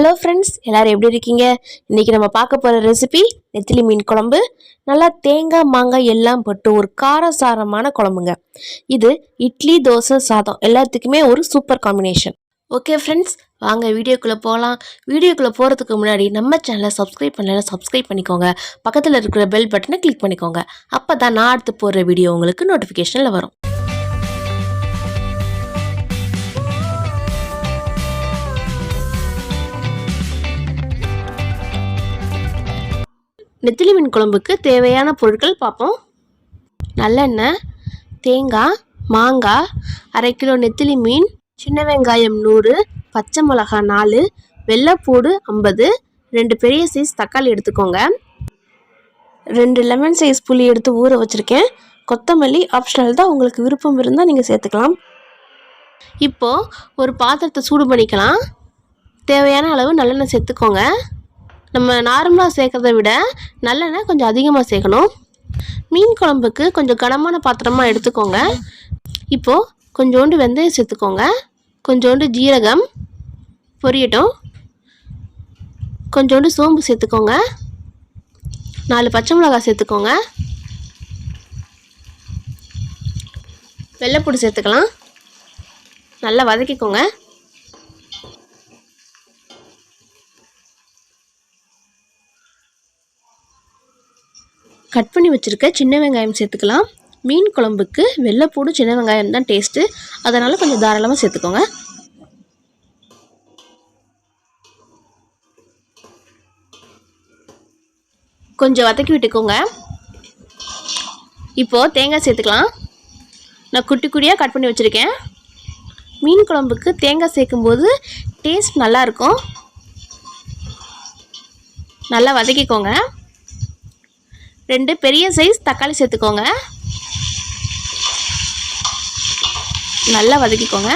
Hello friends எல்லாரும் எப்படி இருக்கீங்க? இன்னைக்கு நம்ம பார்க்க போகிற ரெசிபி நெத்திலி மீன் குழம்பு. நல்லா தேங்காய் மாங்காய் எல்லாம் போட்டு ஒரு காரசாரமான குழம்புங்க. இது இட்லி தோசை சாதம் எல்லாத்துக்குமே ஒரு சூப்பர் காம்பினேஷன் ஓகே ஃப்ரெண்ட்ஸ் வாங்க வீடியோக்குள்ளே போகலாம் வீடியோக்குள்ளே போகிறதுக்கு முன்னாடி நம்ம சேனலை சப்ஸ்கிரைப் பண்ணலைன்னா சப்ஸ்கிரைப் பண்ணிக்கோங்க. பக்கத்தில் இருக்கிற பெல் பட்டனை கிளிக் பண்ணிக்கோங்க. அப்போ தான் நான் அடுத்து போடுற வீடியோ உங்களுக்கு நோட்டிஃபிகேஷனில் வரும். நெத்திலி மீன் குழம்புக்கு தேவையான பொருட்கள் பார்ப்போம். நல்லெண்ணெய் தேங்காய் மாங்காய் அரை கிலோ நெத்திலி மீன் சின்ன வெங்காயம் நூறு பச்சை மிளகாய் நாலு வெள்ளைப்பூடு ஐம்பது ரெண்டு பெரிய சைஸ் தக்காளி எடுத்துக்கோங்க. ரெண்டு லெமன் சைஸ் புளி எடுத்து ஊற வச்சுருக்கேன். கொத்தமல்லி ஆப்ஷனல் தான் உங்களுக்கு விருப்பம் இருந்தால் நீங்கள் சேர்த்துக்கலாம். இப்போது ஒரு பாத்திரத்தை சூடு பண்ணிக்கலாம். தேவையான அளவு நல்லெண்ணெய் சேர்த்துக்கோங்க. நம்ம நார்மலாக சேர்க்கறத விட நல்லெண்ணெய் கொஞ்சம் அதிகமாக சேர்க்கணும். மீன் குழம்புக்கு கொஞ்சம் கனமான பாத்திரமாக எடுத்துக்கோங்க. இப்போது கொஞ்சோண்டு வெந்தயம் சேர்த்துக்கோங்க. கொஞ்சோண்டு ஜீரகம் பொரியட்டும் கொஞ்சோண்டு சோம்பு சேர்த்துக்கோங்க. நாலு பச்சை மிளகாய் சேர்த்துக்கோங்க. வெள்ளைப்பூடு சேர்த்துக்கலாம். நல்லா வதக்கிக்கோங்க. கட் பண்ணி வச்சுருக்க சின்ன வெங்காயம் சேர்த்துக்கலாம். மீன் குழம்புக்கு வெள்ளைப்பூடு சின்ன வெங்காயம் தான் டேஸ்ட்டு அதனால் கொஞ்சம் தாராளமாக சேர்த்துக்கோங்க. கொஞ்சம் வதக்கி விட்டுக்கோங்க. இப்போது தேங்காய் சேர்த்துக்கலாம். நான் குட்டி குட்டியாக கட் பண்ணி வச்சுருக்கேன். மீன் குழம்புக்கு தேங்காய் சேர்க்கும்போது டேஸ்ட் நல்லாயிருக்கும் நல்லா வதக்கிக்கோங்க. ரெண்டு பெரிய சைஸ் தக்காளி சேர்த்துக்கோங்க. நல்லா வதக்கிக்கோங்க.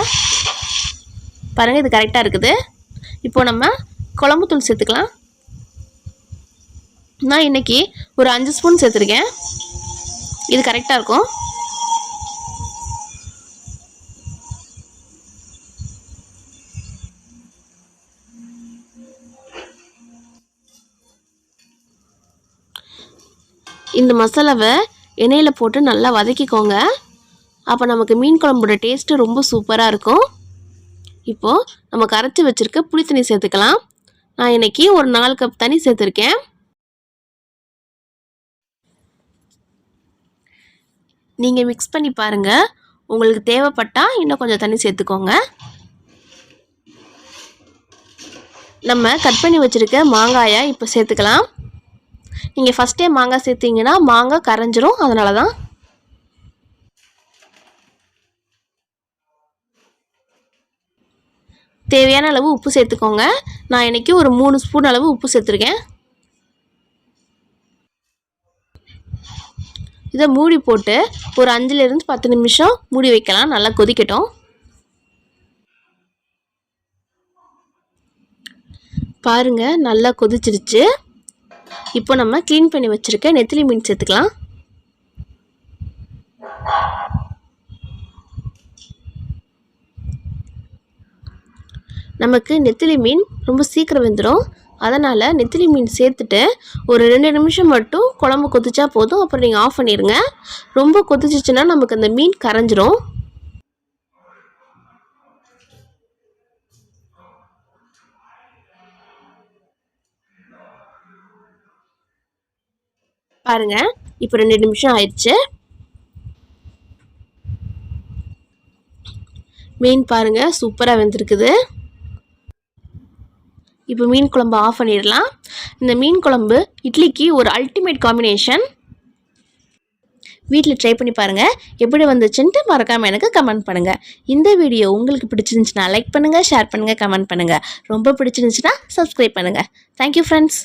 பாருங்கள் இது கரெக்டாக இருக்குது. இப்போது நம்ம குழம்புத்தூள் சேர்த்துக்கலாம். நான் இன்றைக்கி ஒரு அஞ்சு ஸ்பூன் சேர்த்துருக்கேன். இது கரெக்டாக இருக்கும். இந்த மசாலாவை எண்ணெயில் போட்டு நல்லா வதக்கிக்கோங்க. அப்போ நமக்கு மீன் குழம்போட டேஸ்ட்டு ரொம்ப சூப்பராக இருக்கும். இப்போது நம்ம கரைச்சி வச்சுருக்க புளி தண்ணி சேர்த்துக்கலாம். நான் இன்றைக்கி ஒரு நாலு கப் தண்ணி சேர்த்துருக்கேன். நீங்கள் மிக்ஸ் பண்ணி பாருங்கள் உங்களுக்கு தேவைப்பட்டால் இன்னும் கொஞ்சம் தண்ணி சேர்த்துக்கோங்க. நம்ம கட் பண்ணி வச்சுருக்க மாங்காயை இப்போ சேர்த்துக்கலாம். நீங்கள் ஃபஸ்ட்டே மாங்காய் சேர்த்திங்கன்னா மாங்காய் கரைஞ்சிரும். அதனால தான் தேவையான அளவு உப்பு சேர்த்துக்கோங்க. நான் இன்றைக்கி ஒரு மூணு ஸ்பூன் அளவு உப்பு சேர்த்துருக்கேன். இதை மூடி போட்டு ஒரு அஞ்சுலேருந்து பத்து நிமிஷம் மூடி வைக்கலாம். நல்லா கொதிக்கட்டும். பாருங்கள் நல்லா கொதிச்சிருச்சு. இப்போ நம்ம க்ளீன் பண்ணி வச்சுருக்க நெத்திலி மீன் சேர்த்துக்கலாம். நமக்கு நெத்திலி மீன் ரொம்ப சீக்கிரம் வெந்துடும் அதனால் நெத்திலி மீன் சேர்த்துட்டு ஒரு ரெண்டு நிமிஷம் மட்டும் குழம்பு கொதிச்சா போதும். அப்புறம் நீங்கள் ஆஃப் பண்ணிடுங்க ரொம்ப கொதிச்சிச்சுன்னா நமக்கு அந்த மீன் கரைஞ்சிரும். பாருங்க. இப்போ ரெண்டு நிமிஷம் ஆயிடுச்சு. மீன் பாருங்க சூப்பராக வெந்திருக்குது. இப்போ மீன் குழம்பு ஆஃப் பண்ணிடலாம். இந்த மீன் குழம்பு இட்லிக்கு ஒரு அல்டிமேட் காம்பினேஷன் வீட்டில் ட்ரை பண்ணி பாருங்கள் எப்படி வந்துச்சுன்ட்டு மறக்காமல் எனக்கு கமெண்ட் பண்ணுங்கள் இந்த வீடியோ உங்களுக்கு பிடிச்சிருந்துச்சுன்னா லைக் பண்ணுங்கள் ஷேர் பண்ணுங்கள் கமெண்ட் பண்ணுங்கள் ரொம்ப பிடிச்சிருந்துச்சுன்னா சப்ஸ்கிரைப் பண்ணுங்கள் தேங்க்யூ ஃப்ரெண்ட்ஸ்